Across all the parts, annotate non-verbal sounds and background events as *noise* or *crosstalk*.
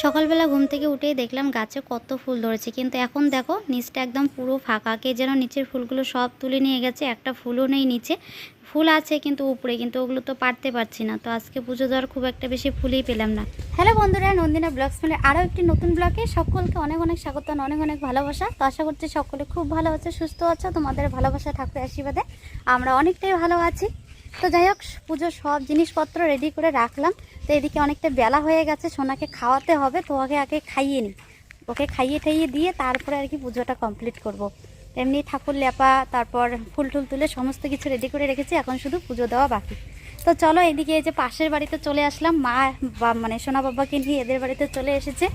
সকালবেলা ঘুম থেকে উঠেই দেখলাম গাছে কত ফুল ধরেছে। কিন্তু এখন দেখো, নিচটা একদম পুরো ফাঁকা। কে যেন নিচের ফুলগুলো সব তুলে নিয়ে গেছে, একটা ফুলও নেই নিচে। ফুল আছে কিন্তু উপরে, কিন্তু ওগুলো তো পারতে পারছি না। তো আজকে পুজো দেওয়ার খুব একটা বেশি ফুলই পেলাম না। হ্যালো বন্ধুরা, নন্দিনা ব্লগস মিলে আরও একটি নতুন ব্লগে সকলকে অনেক অনেক স্বাগত, অনেক অনেক ভালোবাসা। তো আশা করছি সকলে খুব ভালো আছে, সুস্থ আছো। তোমাদের ভালোবাসা, ঠাকুরের আশীর্বাদে আমরা অনেকটাই ভালো আছি। তো যাই হোক, পুজোর সব জিনিসপত্র রেডি করে রাখলাম। তো এদিকে অনেকটা বেলা হয়ে গেছে, সোনাকে খাওয়াতে হবে, তো ওকে আগে খাইয়ে নিই ওকে খাইয়ে ঠাইয়ে দিয়ে তারপরে আর কি পুজোটা কমপ্লিট করব। এমনি ঠাকুর, লেপা, তারপর ফুল টুল তুলে সমস্ত কিছু রেডি করে রেখেছি, এখন শুধু পুজো দেওয়া বাকি। তো চলো এদিকে এই যে পাশের বাড়িতে চলে আসলাম, মা বা মানে সোনা বাবাকে নিয়ে এদের বাড়িতে চলে এসেছে।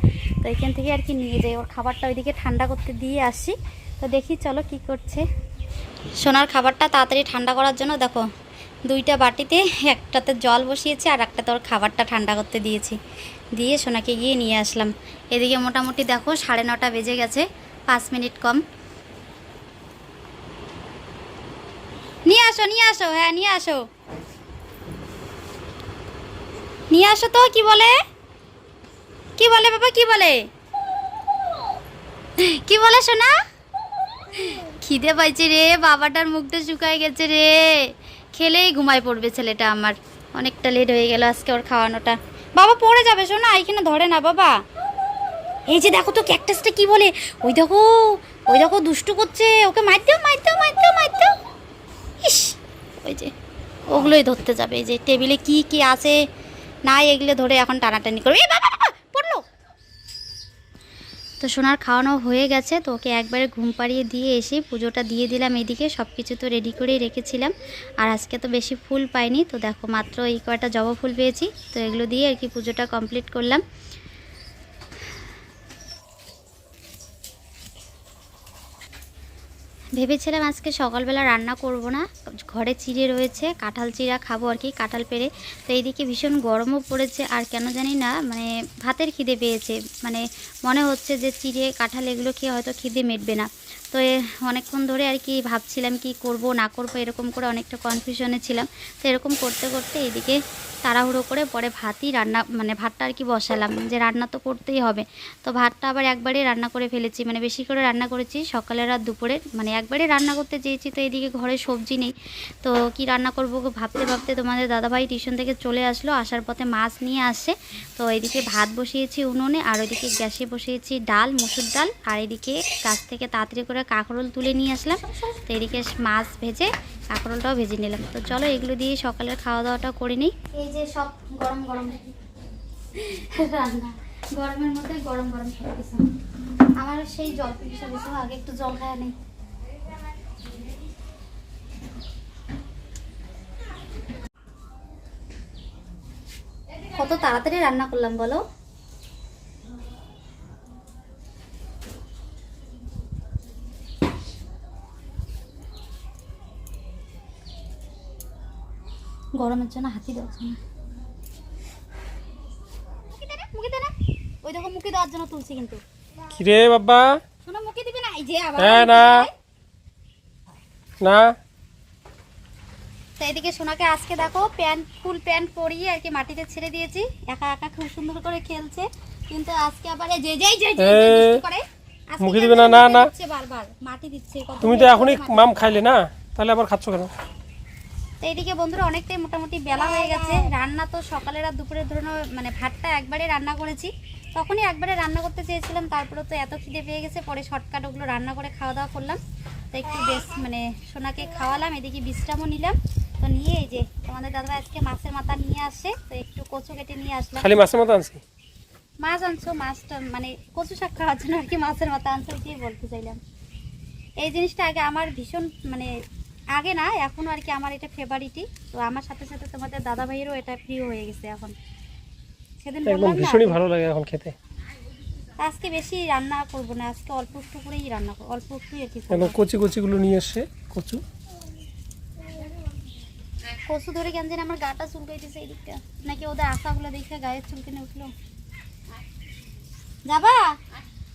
তো এখান থেকে আর কি নিয়ে যাই, ওর খাবারটা ওইদিকে ঠান্ডা করতে দিয়ে আসি। তো দেখি চলো কি করছে। সোনার খাবারটা তাড়াতাড়ি ঠান্ডা করার জন্য দেখো দুইটা বাটিতে একটাতে জল বসিয়েছি আর একটাতে ওর খাবারটা ঠান্ডা করতে দিয়েছি। দিয়ে সোনাকে গিয়ে নিয়ে আসলাম। এদিকে মোটামুটি দেখো সাড়ে নটা বেজে গেছে, পাঁচ মিনিট কম। নিয়ে আসো নিয়ে আসো হ্যাঁ নিয়ে আসো। নিয়ে আসো তো, কি বলে? কি বলে বাবা, কি বলে? কি বলে সোনা? খিদে পাইছে রে, বাবাটার মুখটা শুকায় গেছে রে। খেলেই ঘুমায় পড়বে ছেলেটা আমার। অনেকটা লেট হয়ে গেল আজকে ওর খাওয়ানোটা। বাবা, পড়ে যাবে, শোনা এখানে ধরে না, বাবা। এই যে দেখো তো ক্যাকটাসটা কি বলে? ওই দেখো ওই দেখো, দুষ্টু করছে। ওকে মার দাও মার দাও মার দাও মার দাও। ইস, ওই যে, ওগুলোই ধরতে যাবে। এই যে টেবিলে কি কি আছে? না এগুলো ধরে এখন টানাটানি করবে। তো সোনার খাওয়ানো হয়ে গেছে, তো ওকে একবারে ঘুম পাড়িয়ে দিয়ে এসে পুজোটা দিয়ে দিলাম এদিকে সব কিছু তো রেডি করেই রেখেছিলাম। আর আজকে তো বেশি ফুল পাইনি, তো দেখো মাত্র এই কয়টা জবা ফুল পেয়েছি, তো এগুলো দিয়ে আর কি পুজোটা কমপ্লিট করলাম। ভেবেছিলাম আজকে সকালবেলা রান্না করব না। ঘরে চিড়ে রয়েছে, কাঁঠাল চিড়া খাব আর কি, কাঁঠাল পেরে তো এইদিকে ভীষণ গরমও পড়েছে আর কেন জানি না মানে ভাতের খিদে পেয়েছে। মানে মনে হচ্ছে যে চিড়ে, কাঁঠাল এগুলো খেয়ে হয়তো খিদে মেটবে না। তো অনেকক্ষণ ধরে আর কি ভাবছিলাম কি করব, না করব, এরকম করে অনেকটা কনফিউশনে ছিলাম। তো এরকম করতে করতে এদিকে তাড়াহুড়ো করে পরে ভাতই রান্না মানে ভাতটা আর কি বসালাম যে রান্না তো করতেই হবে। তো ভাতটা আবার একবারে রান্না করে ফেলেছি মানে বেশি করে রান্না করেছি সকালের আর দুপুরে মানে একবারে রান্না করতে চেয়েছি তো এদিকে ঘরে সবজি নেই। তো কি রান্না করব ভাবতে ভাবতে তোমাদের দাদাভাই টিউশন থেকে চলে আসলো, আসার পথে মাছ নিয়ে আসে। তো এদিকে ভাত বসিয়েছি উনুনে, আর ওইদিকে গ্যাসে বসিয়েছি ডাল, মুসুর ডাল, আর এদিকে গাছ থেকে তাড়াতাড়ি করে কাঁকরোল তুলে নিয়ে আসলাম। তো এদিকে মাছ ভেজে কাঁকরোলটাও ভেজে নিলাম। তো চলো এগুলো দিয়ে সকালের খাওয়া দাওয়াটা করে নিই। এই যে সব গরম গরম গরমের মধ্যে গরম গরম সব আমার সেই জল পিসা আগে একটু জল খাওয়া নেই। কত তাড়াতাড়ি রান্না করলাম বলো? গরমের জন্য হাতি দেওয়া না মুখে দে। ওই দেখো মুখে দেওয়ার জন্য তুলছি কিন্তু। কিরে বাবা? শোনো মুখে দিবি না? এই যে আবার হ্যাঁ, না। না। তো এদিকে সোনাকে আজকে দেখো প্যান্ট ফুল প্যান্ট পরিয়ে আর কি মাটিতে ছেড়ে দিয়েছি। একা একা খুব সুন্দর করে খেলছে। কিন্তু আজকে আবার যে যেই যে যে- যে এ, দুষ্টু করে। মুখে দিবে না, না, না। বারবার মাটি দিচ্ছে তুমি তো এখনই মাম খাইলে না? তাহলে আবার খাচ্ছ কেন? তো এইদিকে বন্ধুরা অনেকটাই মোটামুটি বেলা হয়ে গেছে। রান্না তো সকালের আর দুপুরের ধরুন মানে ভাতটা একবারে রান্না করেছি। তখনই একবারে রান্না করতে চেয়েছিলাম তারপরে তো এত খিদে পেয়ে গেছে পরে শর্টকাট ওগুলো রান্না করে খাওয়া দাওয়া করলাম। তো একটু বেশ মানে সোনাকে খাওয়ালাম এদিকে বিশ্রামও নিলাম। তো নিয়ে এই যে তোমাদের দাদা আজকে মাছের মাথা নিয়ে আসে তো একটু কচু কেটে নিয়ে আসলাম। খালি মাছের মতো আনছি? মাছ আনছো মাছটা মানে কচু শাক খাওয়ার জন্য আর কি মাছের মাথা আনছো দিয়ে বলতে চাইলাম। এই জিনিসটা আগে আমার ভীষণ মানে আগে না এখন আর কি আমার এটা ফেভারিটই তো আমার সাথে সাথে তোমাদের দাদা ভাইয়েরও এটা প্রিয় হয়ে গেছে এখন। সেদিন একদম ভীষণই ভালো লাগে এখন খেতে। আজকে বেশি রান্না করব না আজকে অল্প একটু করেই রান্না করব অল্প একটুই আর কি। একদম কচি কচিগুলো নিয়ে এসছে কচু? কচু ধরে কেন জানি আমার গাটা চুলকাইতেছে এই দিকটা নাকি ওদের আশাগুলো দেখে গায়ের চুলকানে উঠল? যাবা?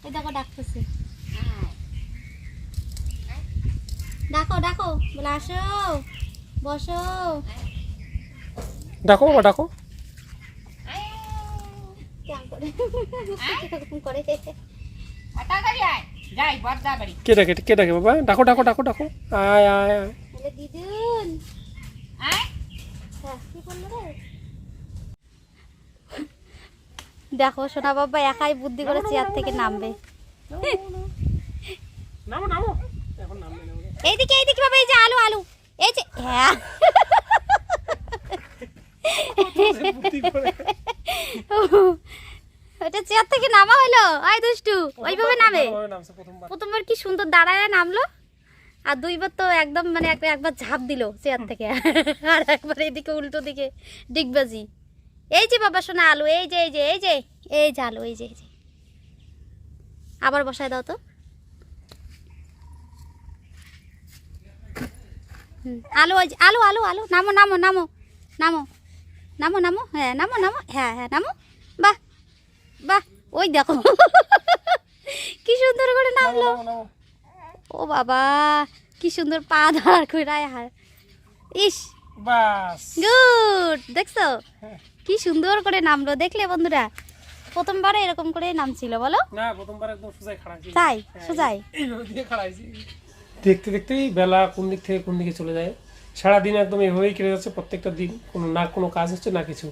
ওই দেখো ডাকতেছে। ডাকো ডাকো। বলে আসো বসো। ডাকো বাবা ডাকো। কে ডাকে কে ডাকে বাবা? ডাকো ডাকো ডাকো ডাকো। আয় আয় আয়। বলে দিদুন। আয়। হ্যাঁ, দেখো সোনা বাবা একাই বুদ্ধি করে চেয়ার থেকে নামবে। নামো নামো। এখন নামবে। এইদিকে এইদিকে বাবা, এই যে আলু আলু। এই যে হ্যাঁ। ওটা চেয়ার থেকে নামা হলো? আয় দুষ্টু, ওইভাবে নামে। প্রথমবার কি সুন্দর দাঁড়ায় নামলো? আর দুইবার তো একদম মানে একবার ঝাঁপ দিল চেয়ার থেকে। আর একবার এদিকে, উল্টো দিকে, ডিগবাজি। এই যে বাবা সোনা আলু, এই যে এই যে এই যে এই যে আলু, এই যে এই যে। আবার বসায় দাও তো। আলু আলু আলু আলু নামো নামো নামো নামো নামো নামো হ্যাঁ নামো নামো হ্যাঁ হ্যাঁ নামো বাহ বাহ ওই দেখো *laughs* কি সুন্দর করে নামলো নামো, নামো। ও বাবা কি সুন্দর পা দাঁড় করে হার ইস বাস গুড দেখছ হ্যাঁ। কি সুন্দর করে নামলো দেখলে বন্ধুরা প্রথমবারে এরকম করে নামছিল বলো না প্রথমবার একদম সোজাই খাড়া হয়েছি। তাই হ্যাঁ, সোজাই এইভাবে দিয়ে খাড়া হয়েছি। দেখতে দেখতেই বেলা কোন দিক থেকে কোন দিকে চলে যায়। সারাদিন একদম এভাবেই কেটে যাচ্ছে, প্রত্যেকটা দিন কোনো না কোনো কাজ হচ্ছে, না কিছু।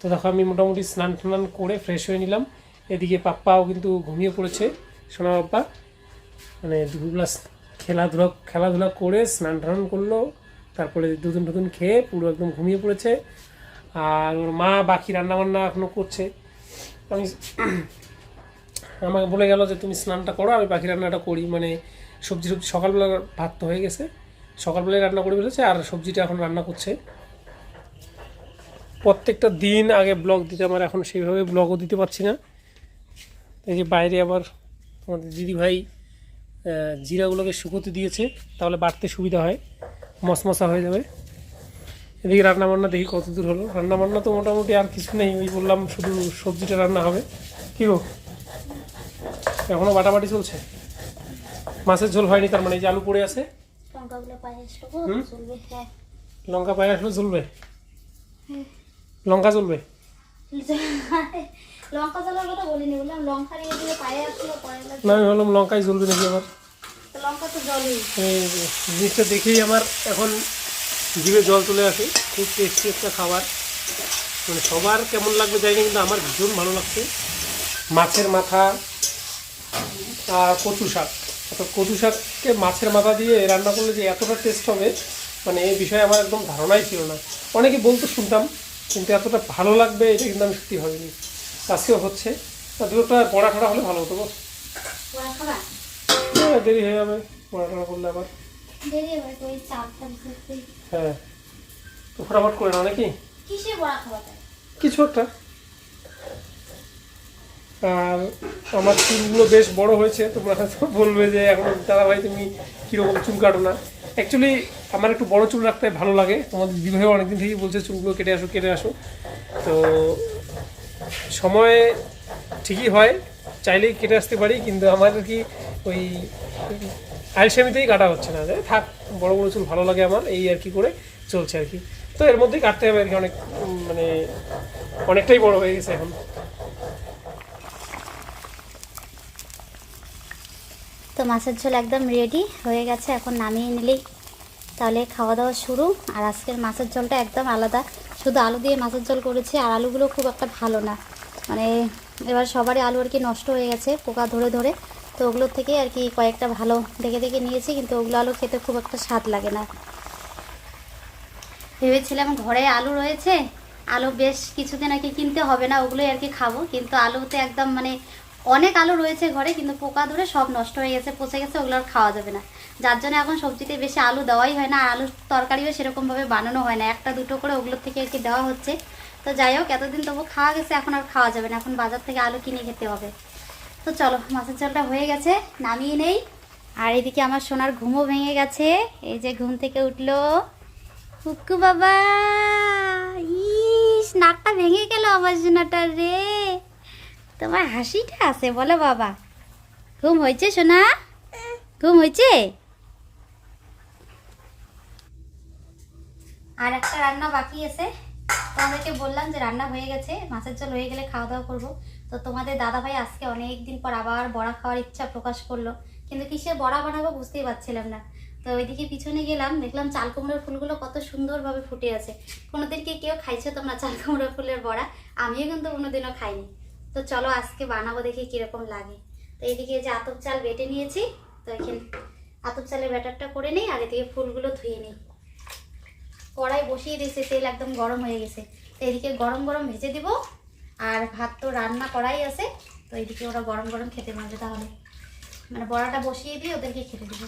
তো দেখো আমি মোটামুটি স্নান টান করে ফ্রেশ হয়ে নিলাম। এদিকে পাপ্পাও কিন্তু ঘুমিয়ে পড়েছে, সোনা পাপ্পা। মানে দুপুরবেলা খেলাধুলা খেলাধুলা করে স্নান টান করল, তারপরে দুদিন টুদিন খেয়ে পুরো একদম ঘুমিয়ে পড়েছে। আর ওর মা বাকি রান্নাবান্না এখনও করছে। আমি *clears throat* আমাকে বলে গেল যে, তুমি স্নানটা করো, আমি পাখি রান্নাটা করি। মানে সবজি সবজি সকালবেলা ভাত তো হয়ে গেছে। সকালবেলায় রান্না করে ফেলেছে আর সবজিটা এখন রান্না করছে। প্রত্যেকটা দিন আগে ব্লগ দিতে আমার এখন সেইভাবে ব্লগও দিতে পারছি না। এই যে বাইরে আবার তোমাদের দিদিভাই জিরাগুলোকে শুকোতে দিয়েছে, তাহলে বাড়তে সুবিধা হয়, মশমশা হয়ে যাবে। এদিকে রান্নাবান্না দেখি কত দূর হলো। রান্নাবান্না তো মোটামুটি আর কিছু নেই, ওই বললাম শুধু সবজিটা রান্না হবে। কি গো? এখনও বাটাবাটি চলছে? মাছের ঝোল হয়নি তার মানে এই যে আলু পড়ে আছে। হ্যাঁ। লঙ্কা পায়ে আসলে চলবে লঙ্কা চলবে *laughs* লঙ্কা জলের কথা বলিনি বললাম লঙ্কা নিয়ে দিয়ে পায়ে আসলো পরে না আমি ভাবলাম লঙ্কাই জ্বলবে নাকি আবার? লঙ্কা তো জলই। এই জিনিসটা দেখেই আমার এখন জিভে জল চলে আসে খুব টেস্টি একটা খাবার। মানে সবার কেমন লাগবে জানি না, কিন্তু আমার ভীষণ ভালো লাগছে। মাছের মাথা আর কচু শাক অর্থাৎ কচু শাককে মাছের মাথা দিয়ে রান্না করলে যে এতটা টেস্ট হবে মানে এই বিষয়ে আমার একদম ধারণাই ছিল না। অনেকে বলতে শুনতাম কিন্তু এতটা ভালো লাগবে এটা কিন্তু আমি সত্যি ভাবিনি। আজকেও হচ্ছে। তা দুটো বড়া ঠড়া হলে ভালো হতো। হ্যাঁ, দেরি হয়ে যাবে বড়া ঠড়া করলে আবার। হ্যাঁ। তো ফটাফট করে নাও নাকি? কিছু একটা। আর আমার চুলগুলো বেশ বড় হয়েছে, তোমরা হয়তো বলবে যে এখন দাদা ভাই তুমি কীরকম চুল কাটো না। অ্যাকচুয়ালি আমার একটু বড় চুল রাখতে ভালো লাগে। তোমাদের দিদিভাই অনেকদিন থেকেই বলছে, চুলগুলো কেটে আসো কেটে আসো। তো সময় ঠিকই হয়, চাইলেই কেটে আসতে পারি, কিন্তু আমার কি ওই আলসেমিতেই কাটা হচ্ছে না। থাক, বড় বড় চুল ভালো লাগে আমার, এই আর কি করে চলছে আর কি। তো এর মধ্যেই কাটতে হবে আর কি, অনেক মানে অনেকটাই বড় হয়ে গেছে এখন। তো মাছের ঝোল একদম রেডি হয়ে গেছে, এখন নামিয়ে নিলেই। তাহলে খাওয়া দাওয়া শুরু, আর আজকের মাছের ঝোলটা একদম আলাদা। শুধু আলু দিয়ে মাছের ঝোল করেছি, আর আলুগুলো খুব একটা ভালো না। মানে এবার সবারই আলু আর কি নষ্ট হয়ে গেছে পোকা ধরে ধরে। তো ওগুলোর থেকে আর কি কয়েকটা ভালো দেখে দেখে নিয়েছি, কিন্তু ওগুলো আলু খেতে খুব একটা স্বাদ লাগে না। ভেবেছিলাম ঘরে আলু রয়েছে, আলু বেশ কিছুদিন আর কি কিনতে হবে না, ওগুলোই আর কি খাব। কিন্তু আলুতে একদম মানে অনেক আলু রয়েছে ঘরে, কিন্তু পোকা ধরে সব নষ্ট হয়ে গেছে, পচে গেছে, ওগুলো আর খাওয়া যাবে না। যার জন্য এখন সবজিতে বেশি আলু দেওয়াই হয় না, আর আলুর তরকারিও সেরকমভাবে বানানো হয় না। একটা দুটো করে ওগুলোর থেকে আর দেওয়া হচ্ছে। তো যাই হোক, এতদিন তবু খাওয়া গেছে, এখন আর খাওয়া যাবে না। এখন বাজার থেকে আলু কিনে খেতে হবে। তো চলো, মাছের ঝোলটা হয়ে গেছে, নামিয়ে নেই। আর এদিকে আমার সোনার ঘুমও ভেঙে গেছে। এই যে ঘুম থেকে উঠল। কুকু বাবা! ইস, নাকটা ভেঙে গেল আমার সোনাটার রে। তোমার হাসিটা আছে, বলো বাবা। ঘুম হয়েছে, সোনা? ঘুম হয়েছে? আর একটা রান্না বাকি আছে। তোমাদেরকে বললাম যে রান্না হয়ে গেছে, মাছের ঝোল হয়ে গেলে খাওয়া দাওয়া করব। তো তোমাদের দাদাভাই আজকে অনেক দিন পর আবার বড়া খাওয়ার ইচ্ছা প্রকাশ করল। কিন্তু কিসে বড়া বানাবো বুঝতেই পারছিলাম না। তো ওইদিকে পিছনে গেলাম, দেখলাম চাল কুমড়োর ফুলগুলো কত সুন্দরভাবে ফুটে আছে। কোনোদিন কি কেউ খাইছে তোমরা চাল কুমড়ো ফুলের বড়া? আমিও কিন্তু কোনোদিনও খাইনি। তো চলো আজকে বানাবো দেখি কীরকম লাগে। তো এদিকে যে আতপ চাল বেটে নিয়েছি, তো এখানে আতপ চালের ব্যাটারটা করে নিই, আর এদিকে ফুলগুলো ধুয়ে নিই। কড়াই বসিয়ে দিয়েছে, তেল একদম গরম হয়ে গেছে। তো এদিকে গরম গরম ভেজে দিব, আর ভাত তো রান্না করাই আছে, তো এদিকে ওরা গরম গরম খেতে পারবে তাহলে। মানে বড়াটা বসিয়ে দিয়ে ওদেরকে খেতে দেবো।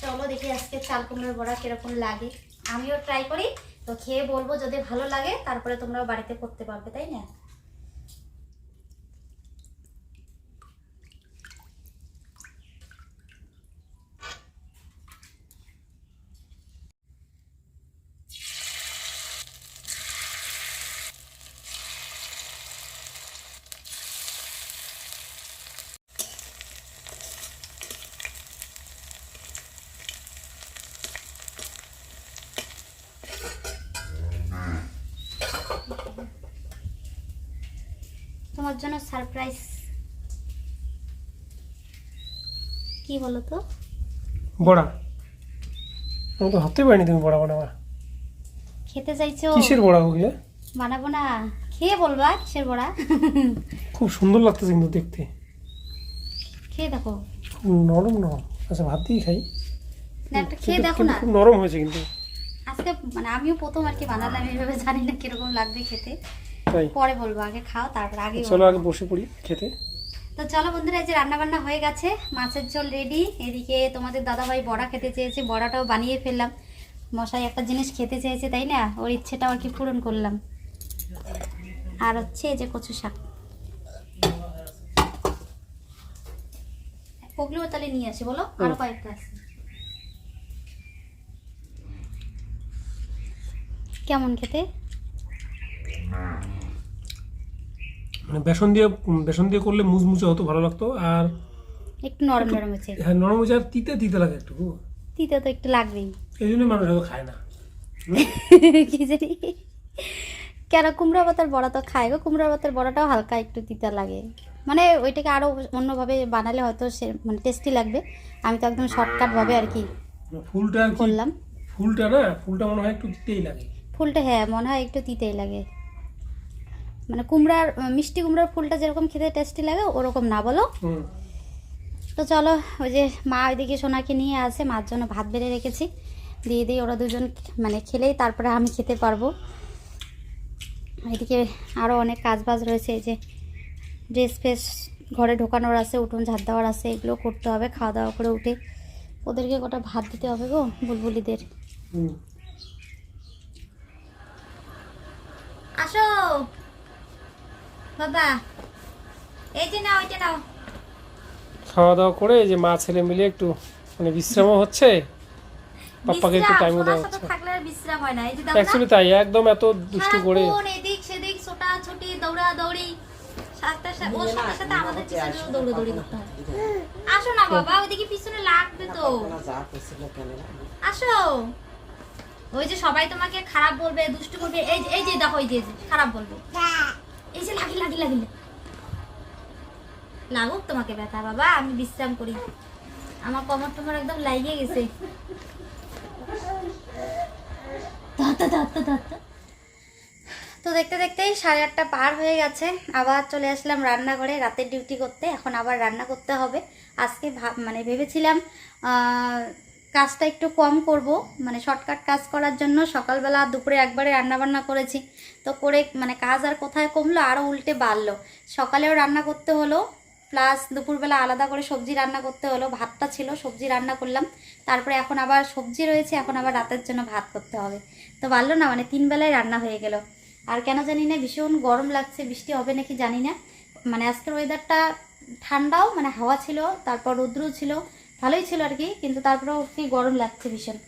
চলো দেখি আজকে চাল কুমড়োর বড়া কীরকম লাগে। আমিও ট্রাই করি, তো খেয়ে বলব যদি ভালো লাগে, তারপরে তোমরাও বাড়িতে করতে পারবে, তাই না? জন্য সারপ্রাইজ কি বলো তো? বড়া। আমি তো ভাবতে পারিনি তুমি বড়া বানাবা। খেতে চাইছো? কিসের বড়া ওগুলো বানাবো না। খেয়ে বলবা কিসের বড়া? খুব সুন্দর লাগতেছে কিন্তু দেখতে। খেয়ে দেখো। খুব নরম নরম। আচ্ছা ভাত দিয়ে খাই। না একটা খেয়ে দেখো না। খুব নরম হয়েছে কিন্তু। আজকে মানে আমিও প্রথম আর কি বানালাম এইভাবে জানি না কীরকম লাগবে খেতে। তাই। পরে বলব আগে খাও তারপর আগে চলো আগে বসে পড়ি খেতে। তো চলো বন্ধুরা এই যে রান্না বান্না হয়ে গেছে মাছের ঝোল রেডি এদিকে তোমাদের দাদাভাই বড়া খেতে চেয়েছে বড়াটাও বানিয়ে ফেললাম। মশাই একটা জিনিস খেতে চেয়েছে তাই না? ওর ইচ্ছেটাও আর কি পূরণ করলাম। আর হচ্ছে এই যে কচু শাক। ওগুলোও তাহলে নিয়ে আসি বলো? আরও কয়েকটা আছে। কেমন খেতে? মানে বেসন দিয়ে বেসন দিয়ে করলে মুচমুচে হতো ভালো লাগতো আর একটু নরম নরম হচ্ছে। হ্যাঁ নরম হয়েছে আর তিতে তিতে লাগে একটু তিতে তো একটু লাগবেই। এই জন্য মানুষ হয়তো খায় না। *laughs* কি জানি। কেন কুমড়া পাতার বড়া তো খায় গো কুমড়া পাতার বড়াটাও হালকা একটু তিতা লাগে। মানে ওইটাকে আরও অন্যভাবে বানালে হয়তো সে মানে টেস্টি লাগবে। আমি তো একদম শর্টকাটভাবে আর কি ফুলটা করলাম। ফুলটা না ফুলটা মনে হয় একটু তিতেই লাগে। ফুলটা হ্যাঁ মনে হয় একটু তিতেই লাগে। মানে কুমড়ার মিষ্টি কুমড়ার ফুলটা যেরকম খেতে টেস্টি লাগে ওরকম না বলো। তো চলো ওই যে মা ওইদিকে সোনাকে নিয়ে আসে মার জন্য ভাত বেড়ে রেখেছি। দিয়ে দিয়ে ওরা দুজন মানে খেলেই তারপরে আমি খেতে পারব। এদিকে আরও অনেক কাজ বাজ রয়েছে এই যে ড্রেস ফ্রেস ঘরে ঢোকানোর আছে উঠোন ঝাড় দেওয়ার আছে এগুলো করতে হবে খাওয়া দাওয়া করে উঠে। ওদেরকে গোটা ভাত দিতে হবে গো বুলবুলিদের। আসো। বাবা এই যে নাও এটা নাও। খাওয়া দাওয়া করে এই যে মা ছেলে মিলে একটু মানে বিশ্রামও হচ্ছে। পাপ্পাকে একটু দেওয়া হচ্ছে। থাকলে আর বিশ্রাম হয় না। এই যে অ্যাকচুয়ালি তাই একদম এত দুষ্টু করে। এদিক সেদিক ছোটা ছুটি দৌড়া দৌড়ি। সাথে সাথে ওর সাথে সাথে আমাদের পিছনেও দৌড়ে দৌড়ি করতে হয়। আসো না বাবা ওইদিকে পিছনে লাগবে তো। আসো। ওই যে সবাই তোমাকে খারাপ বলবে দুষ্টু করবে এই যে এই যে দেখো এই যে, খারাপ বলবে। এই যে লাগি লাগি লাগি লাগুক তোমাকে ব্যথা, বাবা, আমি বিশ্রাম করি। আমার কমর টমর একদম লাগিয়ে গেছে। তো দেখতে দেখতেই সাড়ে আটটা পার হয়ে গেছে। আবার চলে আসলাম রান্নাঘরে, রাতের ডিউটি করতে। এখন আবার রান্না করতে হবে। আজকে ভাব মানে ভেবেছিলাম কাজটা একটু কম করব। মানে শর্টকাট কাজ করার জন্য সকালবেলা দুপুরে একবারে রান্না বান্না করেছি। তো করে মানে কাজ আর কোথায় কমলো আরও উল্টে বাড়লো। সকালেও রান্না করতে হলো প্লাস দুপুরবেলা আলাদা করে সবজি রান্না করতে হলো। ভাতটা ছিল, সবজি রান্না করলাম। তারপরে এখন আবার সবজি রয়েছে, এখন আবার রাতের জন্য ভাত করতে হবে। তো পারল না মানে তিন বেলায় রান্না হয়ে গেল। আর কেন জানি না, ভীষণ গরম লাগছে, বৃষ্টি হবে নাকি জানি না। মানে আজকের ওয়েদারটা ঠান্ডাও মানে হাওয়া ছিল, তারপর রৌদ্র ছিল। ভালোই ছিল আর কি, কিন্তু তারপরেও কি গরম লাগছে ভীষণ।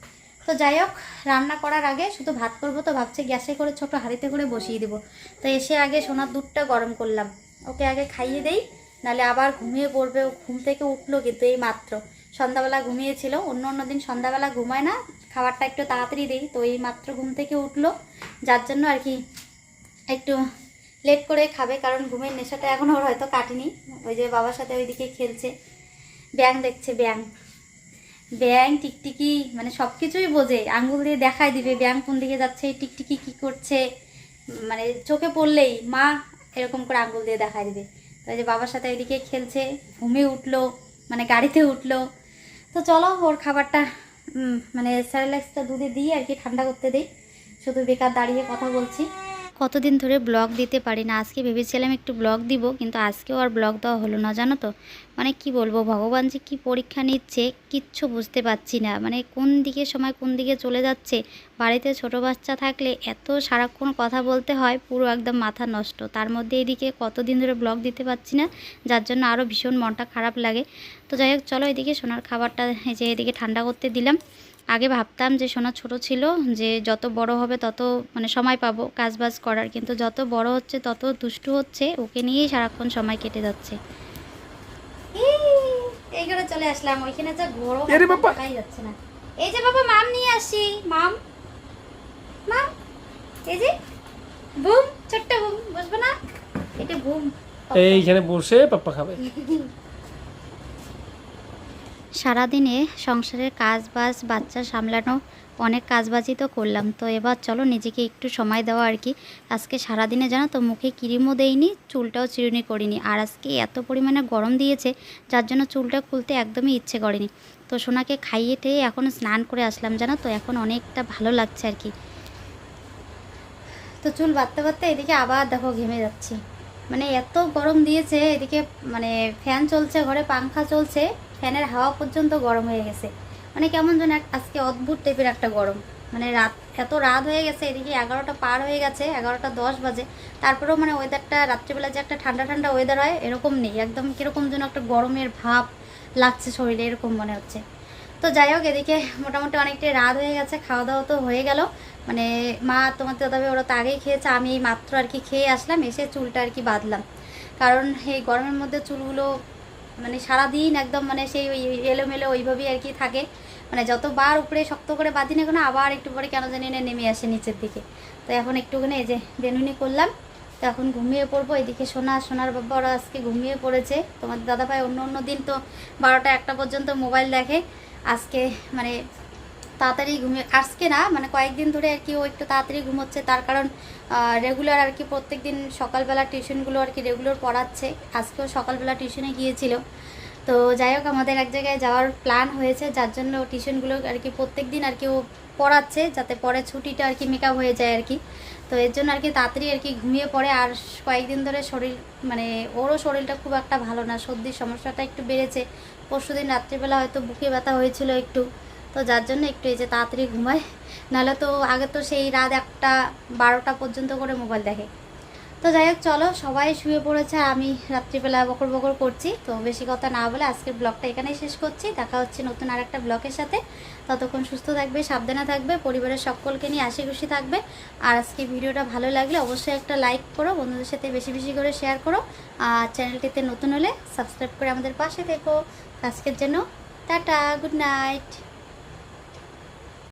তো যাই হোক, রান্না করার আগে শুধু ভাত করব তো, ভাবছি গ্যাসে করে ছোট হাঁড়িতে করে বসিয়ে দিব। তো এসে আগে সোনার দুধটা গরম করলাম। ওকে আগে খাইয়ে দেই, নাহলে আবার ঘুমিয়ে পড়বে। ও ঘুম থেকে উঠল কিন্তু এই মাত্র। সন্ধ্যাবেলা ঘুমিয়েছিল। অন্য অন্য দিন সন্ধ্যাবেলা ঘুমায় না, খাবারটা একটু তাড়াতাড়ি দিই। তো এই মাত্র ঘুম থেকে উঠল। যার জন্য আর কি একটু লেট করে খাবে, কারণ ঘুমের নেশাটা এখন ওর হয়তো কাটেনি। ওই যে বাবার সাথে ওইদিকে খেলছে। ব্যাং দেখছে ব্যাং ব্যাং টিকটিকি মানে সব কিছুই বোঝে। আঙ্গুল দিয়ে দেখাই দিবে ব্যাং কোন দিকে যাচ্ছে, টিকটিকি কি করছে। মানে চোখে পড়লেই মা এরকম করে আঙ্গুল দিয়ে দেখাই দিবে। তো এই যে বাবার সাথে ওইদিকে খেলছে, ঘুমে উঠল মানে গাড়িতে উঠল। তো চলো, ওর খাবারটা মানে স্যারেলাক্সটা দুধে দিই আর কি, ঠান্ডা করতে দিই। শুধু বেকার দাঁড়িয়ে কথা বলছি। কতদিন ধরে ব্লগ দিতে পারি না। আজকে ভেবেছিলাম একটু ব্লগ দিব, কিন্তু আজকেও আর ব্লগ দেওয়া হলো না, জানো তো? মানে কি বলব, ভগবান যে কী পরীক্ষা নিচ্ছে, কিচ্ছু বুঝতে পারছি না। মানে কোন দিকে সময়, কোন দিকে চলে যাচ্ছে? বাড়িতে ছোট বাচ্চা থাকলে এত সারাক্ষণ কথা বলতে হয়, পুরো একদম মাথা নষ্ট। তার মধ্যে এদিকে কতদিন ধরে ব্লগ দিতে পারছি না, যার জন্য আরও ভীষণ মনটা খারাপ লাগে। তো যাই হোক, চলো এদিকে সোনার খাবারটা যে এদিকে ঠান্ডা করতে দিলাম। আগে ভাবতাম যে সোনা ছোট ছিল যে যত বড় হবে তত মানে সময় পাবো কাজবাজ করার। কিন্তু যত বড় হচ্ছে তত দুষ্টু হচ্ছে ওকে নিয়েই সারাক্ষণ সময় কেটে যাচ্ছে। এই করে চলে আসলাম। ওইখানে যা গরম এরে একদম বাবা। থাকাই যাচ্ছে না। এই যে বাবা মাম নিয়ে আসি। মাম মাম এই যে বুম ছোট্ট বুম বসবো না? এটা বুম এইখানে বসে পাপ্পা খাবে। *laughs* সারাদিনে সংসারের কাজ বাজ বাচ্চা সামলানো, অনেক কাজবাজই তো করলাম। তো এবার চলো নিজেকে একটু সময় দেওয়া আর কি। আজকে সারাদিনে জানো তো মুখে ক্রিমও দেইনি, চুলটাও চিরুনি করিনি। আর আজকে এত পরিমাণে গরম দিয়েছে, যার জন্য চুলটা খুলতে একদমই ইচ্ছে করেনি। তো সোনাকে খাইয়ে টেয়ে এখন স্নান করে আসলাম জানো তো, এখন অনেকটা ভালো লাগছে আর কি। তো চুল বাঁধতে বাঁধতে এদিকে আবার দেখো ঘেমে যাচ্ছি। মানে এত গরম দিয়েছে, এদিকে মানে ফ্যান চলছে, ঘরে পাংখা চলছে। ফ্যানের হাওয়া পর্যন্ত গরম হয়ে গেছে। মানে কেমন যেন আজকে অদ্ভুত টাইপের একটা গরম। মানে রাত এত রাত হয়ে গেছে, এদিকে এগারোটা পার হয়ে গেছে, এগারোটা দশ বাজে। তারপরেও মানে ওয়েদারটা রাত্রিবেলা যে একটা ঠান্ডা ঠান্ডা ওয়েদার হয়, এরকম নেই। একদম কীরকম যেন একটা গরমের ভাব লাগছে শরীরে, এরকম মনে হচ্ছে। তো যাই হোক, এদিকে মোটামুটি অনেকটাই রাত হয়ে গেছে খাওয়া দাওয়া তো হয়ে গেল। মানে মা তোমার দাদাভাই, ওরা তো আগেই খেয়েছে, আমি এই মাত্র আর কি খেয়ে আসলাম, এসে চুলটা আর কি বাঁধলাম। কারণ এই গরমের মধ্যে চুলগুলো মানে সারাদিন একদম মানে সেই ওই এলোমেলো ওইভাবেই আর কি থাকে। মানে যতবার উপরে শক্ত করে বাঁধি না কেন, আবার একটু পরে কেন জানি না নেমে আসে নিচের দিকে। তো এখন একটুখানি এই যে বেনুনি করলাম, তো এখন ঘুমিয়ে পড়ব। এদিকে সোনা, সোনার বাবা, ওরা আজকে ঘুমিয়ে পড়েছে। তোমার দাদা ভাই অন্য অন্য দিন তো বারোটা একটা পর্যন্ত মোবাইল দেখে। আজকে মানে তাড়াতাড়ি ঘুমিয়ে, আজকে না মানে কয়েকদিন ধরে আর কি ও একটু তাড়াতাড়ি ঘুমোচ্ছে, তার কারণ রেগুলার আর কি প্রত্যেক দিন সকালবেলা টিউশনগুলো আর কি রেগুলার পড়াচ্ছে, আজকেও সকালবেলা টিউশনে গিয়েছিল। তো যাই হোক, আমাদের এক জায়গায় যাওয়ার প্ল্যান হয়েছে, যার জন্য টিউশনগুলো আর কি প্রত্যেক দিন আর কি ও পড়াচ্ছে, যাতে পরে ছুটিটা আর কি মেকআপ হয়ে যায় আর কি। তো এর জন্য আর কি তাড়াতাড়ি আর কি ঘুমিয়ে পড়ে, আর কয়েকদিন ধরে শরীর মানে ওরও শরীরটা খুব একটা ভালো না, সর্দির সমস্যাটা একটু বেড়েছে। পরশু দিন রাত্রিবেলা হয়তো বুকে ব্যথা হয়েছিল একটু। তো যার জন্য একটু এই যে তাড়াতাড়ি ঘুমায়। নাহলে তো আগে তো সেই রাত একটা বারোটা পর্যন্ত করে মোবাইল দেখে। তো যাই হোক, চলো, সবাই শুয়ে পড়েছে আমি রাত্রিবেলা বকর বকর করছি। তো বেশি কথা না বলে আজকের ব্লগটা এখানেই শেষ করছি। দেখা হচ্ছে নতুন আর একটা ব্লগের সাথে। ততক্ষণ সুস্থ থাকবে, সাবধানে থাকবে, পরিবারের সকলকে নিয়ে হাসি খুশি থাকবে। আর আজকে ভিডিওটা ভালো লাগলে অবশ্যই একটা লাইক করো, বন্ধুদের সাথে বেশি বেশি করে শেয়ার করো। আর চ্যানেলটিতে নতুন হলে সাবস্ক্রাইব করে আমাদের পাশে দেখো আজকের জন্য টাটা গুড নাইট